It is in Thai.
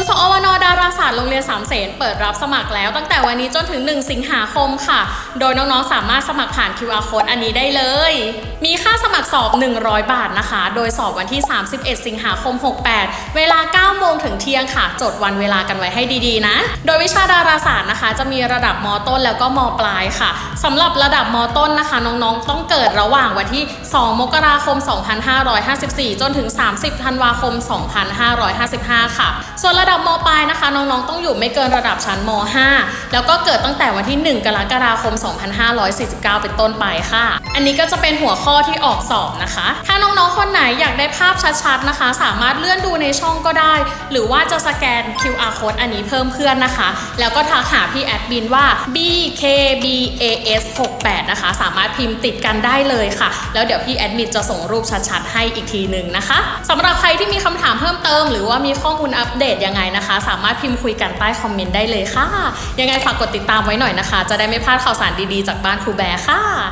นย์สอวนดาราศาสตร์โรงเรียนสามเสนเปิดรับสมัครแล้วตั้งแต่วันนี้จนถึง 1 สิงหาคมค่ะ โดยน้องๆ สามารถสมัครผ่าน QR code อันนี้ได้เลย มีค่าสมัครสอบ 100 บาทนะคะ โดยสอบวันที่ 31 สิงหาคม 68 เวลา 9 โมงถึงเท ยงค่ะ จดวันเวลากันไว้ให้ดีๆนะ โดยวิชาดาราศาสตร์นะคะ จะมีระดับมต้นแล้วก็มปลายค่ะสำหรับระดับมต้นนะคะ น้องๆ ต้องเกิดระหว่างวันที่ 2 มกราคม 2554 จนถึง 30 ธันวาคม 2555 ค่ะ ส่วนระดับมปลายนะคะ น้องๆ ต้องอยู่ไม่เกินระดับชั้นม5แล้วก็เกิดตั้งแต่วันที่ 1 กรกฎาคม 2549 เป็นต้นไปค่ะ อันนี้ก็จะเป็นหัวข้อที่ออกสอบนะคะ ถ้าน้องๆ คนไหนอยากได้ภาพชัดๆนะคะ สามารถเลื่อนดูในช่องก็ได้ หรือว่าจะสแกน QR code อันนี้เพิ่มเพื่อนนะคะ แล้วก็ทักหาพี่แอดมินว่า BKBAS 68นะคะ สามารถพิมพ์ติดกันได้เลยค่ะ แล้วเดี๋ยวพี่แอดมินจะส่งรูปชัดๆ ให้อีกทีหนึ่งนะคะสำหรับใครที่มีคำถามเพิ่มเติม หรือว่ามีข้อมูลอัปเดตยังไงนะคะ สามารถพิมพ์คุยกันใต้คอมเมนต์ได้เลยค่ะ ยังไงฝากกดติดตามไว้หน่อยนะคะ จะได้ไม่พลาดข่าวสารดีๆ จากบ้านครูแบร์ค่ะ